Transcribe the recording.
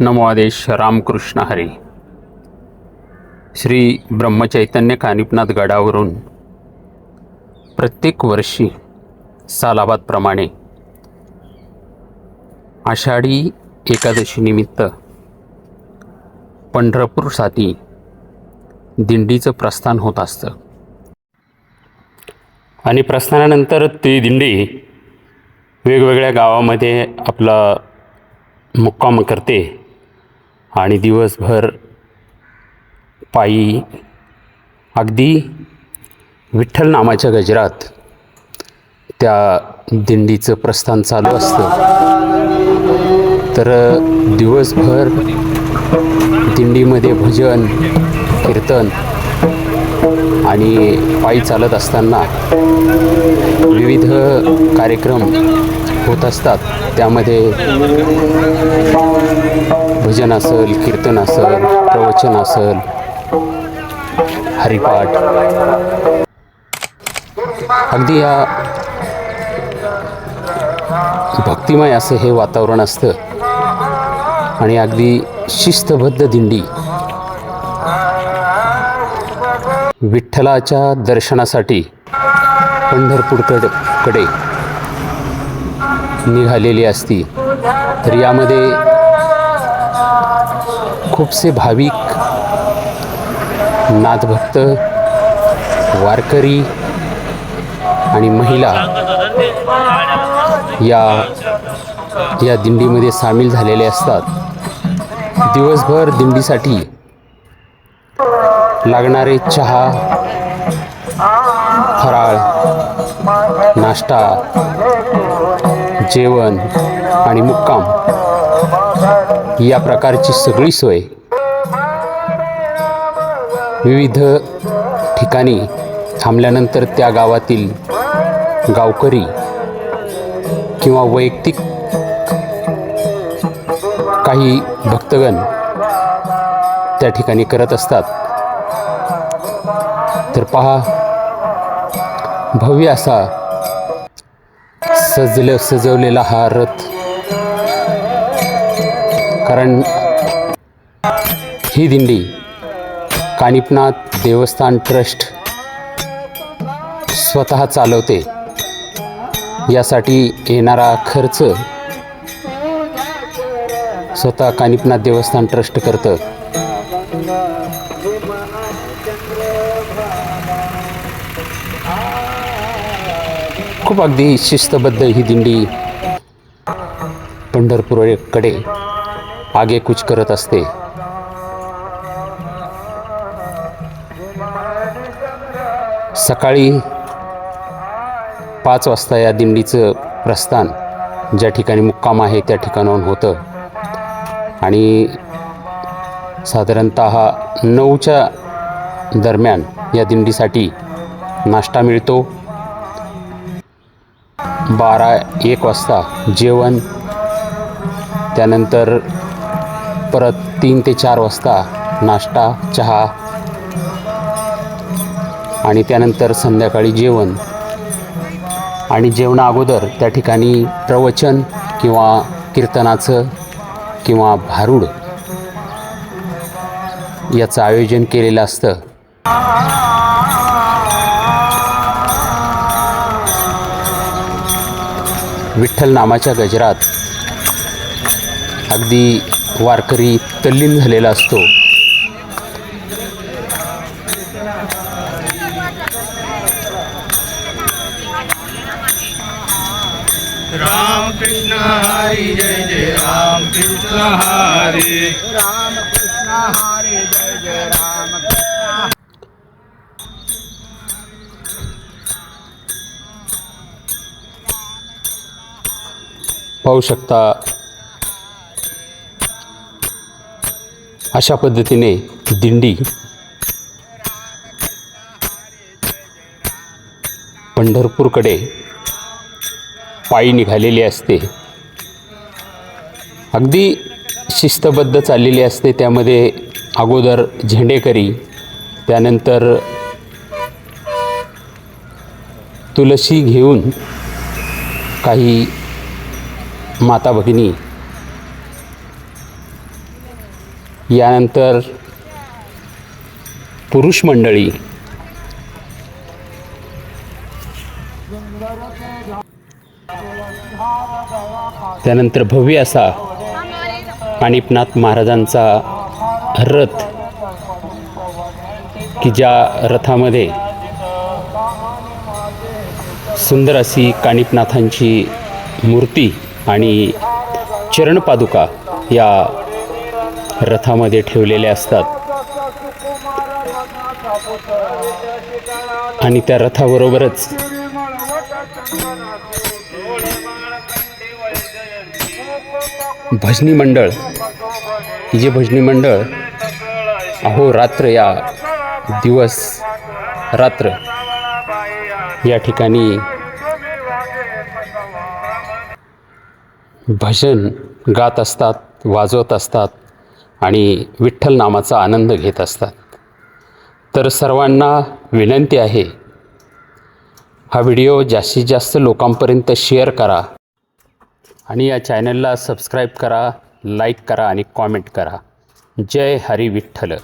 नमो आदेश रामकृष्ण हरी. श्री ब्रह्मचैतन्य कानिपनाथ गडावरून प्रत्येक वर्षी सालाबादप्रमाणे आषाढी एकादशीनिमित्त पंढरपूरसाठी दिंडीचं प्रस्थान होत असतं. आणि प्रस्थानानंतर ती दिंडी वेगवेगळ्या गावामध्ये आपला मुक्काम करते. आणि दिवसभर पायी अगदी विठ्ठल नामाच्या गजरात त्या दिंडीचं प्रस्थान चालू असतं. तर दिवसभर दिंडीमध्ये भजन कीर्तन आणि पायी चालत असताना विविध कार्यक्रम होत असतात. त्यामध्ये भजन असेल कीर्तन असेल प्रवचन असेल हरिपाठ. अगदी या भक्तिमय असं हे वातावरण असतं. आणि अगदी शिस्तबद्ध दिंडी. विठ्ठलाच्या दर्शनासाठी पंढरपूरकडे कडे निघालेली असती तर यामध्ये खूपसे भाविक नाथभक्त वारकरी आणि महिला या या दिंडीमध्ये सामील झालेले असतात. दिवसभर दिंडीसाठी लागणारे चहा फराळ नाश्ता जेवण आणि मुक्काम या प्रकारची सगळी सोय विविध ठिकाणी थांबल्यानंतर त्या गावातील गावकरी किंवा वैयक्तिक काही भक्तगण त्या ठिकाणी करत असतात. तर पहा भव्य असा सजले सजवलेला हा रथ. कारण ही दिंडी कानिपनाथ देवस्थान ट्रस्ट स्वतः चालवते. यासाठी येणारा खर्च स्वतः कानिपनाथ देवस्थान ट्रस्ट करतं. खूप अगदी शिस्तबद्ध ही दिंडी पंढरपूरकडे आगेकूच करत असते. सकाळी पाच वाजता या दिंडीचं प्रस्थान ज्या ठिकाणी मुक्काम आहे त्या ठिकाणाहून होतं. आणि साधारणत नऊच्या दरम्यान या दिंडीसाठी नाश्ता मिळतो. बारा एक वाजता जेवण. त्यानंतर परत तीन ते चार वाजता नाश्ता चहा. आणि त्यानंतर संध्याकाळी जेवण. आणि जेवणा अगोदर त्या ठिकाणी प्रवचन किंवा कीर्तनाचं किंवा भारूड याचं आयोजन केलेलं असतं. विठ्ठल नामाच्या गजरात अगदी वारकरी तल्लीन झालेला असतो. राम कृष्ण हरी जय जय राम कृष्ण हरी. राम कृष्ण हरे जय जय पाहू शकता. अशा पद्धतीने दिंडी पंढरपूरकडे पायी निघालेली असते. अगदी शिस्तबद्ध चाललेली असते. त्यामध्ये अगोदर झेंडेकरी त्यानंतर तुलसी घेऊन काही माता भगिनी यानंतर पुरुष मंडळी त्यानंतर भव्य असा काणिपनाथ महाराजांचा रथ की ज्या रथामध्ये सुंदर अशी काणिपनाथांची मूर्ती आणि चरणपादुका या रथामध्ये ठेवलेल्या असतात. आणि त्या रथाबरोबरच भजनी मंडळ जे भजनी मंडळ अहो रात्र या दिवस रात्र या ठिकाणी भजन गात असतात वाजवत असतात आणि विठ्ठल नामाचा आनंद घेत असतात. तर सर्वांना विनंती आहे हा व्हिडिओ जास्तीत जास्त लोकांपर्यंत शेअर करा आणि या चॅनलला सबस्क्राईब करा लाईक करा आणि कॉमेंट करा. जय हरी विठ्ठल.